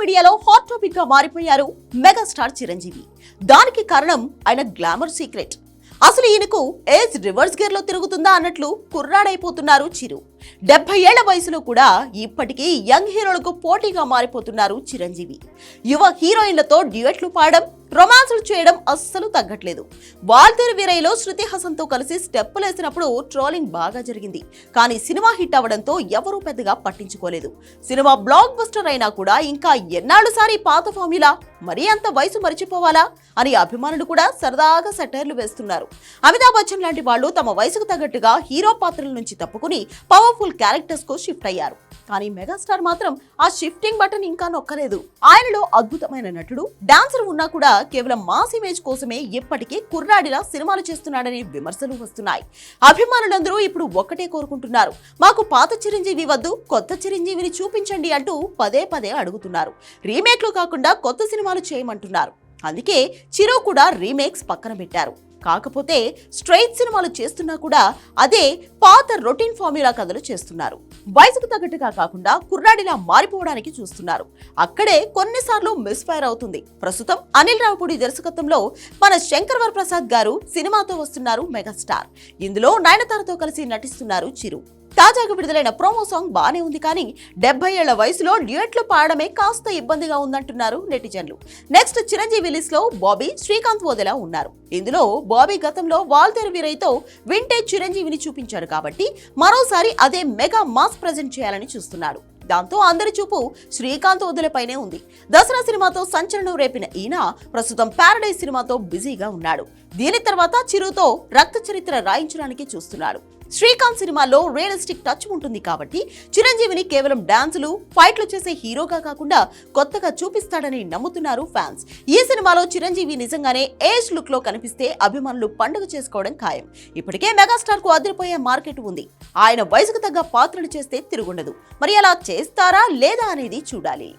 మీడియాలో హాట్ టాపిక్గా మారిపోయారు మెగాస్టార్ చిరంజీవి. దానికి కారణం ఆయన గ్లామర్ సీక్రెట్. అసలు ఈయనకు ఏజ్ రివర్స్ గేర్లో తిరుగుతుందా అన్నట్లు కుర్రాడైపోతున్నారు చిరు. డెబ్బై ఏళ్ళ వయసులో కూడా ఇప్పటికీ యంగ్ హీరోలకు పోటీగా మారిపోతున్నారు చిరంజీవి. యువ హీరోయిన్లతో డ్యూయట్లు పాడడం రొమాన్సులు చేయడం అస్సలు తగ్గట్లేదు. వాల్తేరు వీరయ్యలో శృతి తో కలిసి స్టెప్పులు వేసినప్పుడు ట్రోలింగ్ బాగా జరిగింది. కానీ సినిమా హిట్ అవ్వడంతో ఎవరూ పెద్దగా పట్టించుకోలేదు. సినిమా బ్లాక్ బస్టర్ అయినా కూడా ఇంకా ఎన్నాళ్ళు సారి పాత ఫార్ములా మరీ అంత వయసు మరిచిపోవాలా అని అభిమానులు కూడా సరదాగా సెటైర్లు వేస్తున్నారు. అమితాబ్ బచ్చన్ లాంటి వాళ్ళు తమ వయసుకు తగ్గట్టుగా హీరో పాత్రల నుంచి తప్పుకుని పవర్ఫుల్ క్యారెక్టర్స్కు షిఫ్ట్ అయ్యారు. కానీ మెగాస్టార్ మాత్రం ఆ షిఫ్టింగ్ బటన్ ఇంకా నొక్కలేదు. ఆయనలో అద్భుతమైన నటుడు డాన్సర్ ఉన్నా కూడా కేవలం మాస్ ఇమేజ్ కోసమే ఇప్పటికీ కుర్రాడిలా సినిమాలు చేస్తున్నాడనే విమర్శలు వస్తున్నాయి. అభిమానులందరూ ఇప్పుడు ఒక్కటే కోరుకుంటున్నారు. మాకు పాత చిరంజీవి వద్దు కొత్త చిరంజీవిని చూపించండి అంటూ పదే పదే అడుగుతున్నారు. రీమేక్లు కాకుండా కొత్త సినిమా సినిమాలు చేయమంటున్నారు. అందుకే చిరు కూడా రీమేక్స్ పక్కన పెట్టారు. కాకపోతే స్ట్రైట్ సినిమాలు చేస్తున్నా కూడా అదే పాత రొటీన్ ఫార్ములా కథలు చేస్తున్నారు. వయసుకు తగ్గట్టుగా కాకుండా కుర్రాడిలా మారిపోవడానికి చూస్తున్నారు. అక్కడే కొన్నిసార్లు మిస్ఫైర్ అవుతుంది. ప్రస్తుతం అనిల్ రావుపూడి దర్శకత్వంలో మన శంకర్ వరప్రసాద్ గారు సినిమాతో వస్తున్నారు మెగాస్టార్. ఇందులో నయనతారతో కలిసి నటిస్తున్నారు చిరు. తాజాగా విడుదలైన ప్రోమో సాంగ్ బానే ఉంది కానీ డెబ్బై ఏళ్ళ వయసులో డ్యూయట్లు పాడడమే కాస్త ఇబ్బందిగా ఉందంటున్నారు నెటిజన్లు. నెక్స్ట్ చిరంజీవి లిస్ట్లో బాబీ శ్రీకాంత్ వదలా ఉన్నారు. ఇందులో బాబీ గతంలో వాల్తేరు వీరయ్యతో వింటేజ్ చిరంజీవిని చూపించారు కాబట్టి మరోసారి అదే మెగా మాస్ ప్రజెంట్ చేయాలని చూస్తున్నాడు దాంతో అందరి చూపు శ్రీకాంత్ వదిలేపైనే ఉంది. దసరా సినిమాతో సంచలనం రేపిన ఈయన ప్రస్తుతం పారడైజ్ సినిమాతో బిజీగా ఉన్నాడు. దీని తర్వాత చిరుతో రక్త చరిత్ర రాయించడానికి చూస్తున్నాడు శ్రీకాంత్ సినిమాలో రియలిస్టిక్ టచ్ ఉంటుంది కాబట్టి చిరంజీవిని కేవలం డాన్సులు ఫైట్లు చేసే హీరోగా కాకుండా కొత్తగా చూపిస్తాడని నమ్ముతున్నారు ఫ్యాన్స్. ఈ సినిమాలో చిరంజీవి నిజంగానే ఏజ్ లుక్లో కనిపిస్తే అభిమానులు పండుగ చేసుకోవడం ఖాయం. ఇప్పటికే మెగాస్టార్కు అదిరిపోయే మార్కెట్ ఉంది. ఆయన వయసుకు తగ్గ పాత్రలు చేస్తే తిరుగుండదు. మరి అలా చేస్తారా లేదా అనేది చూడాలి.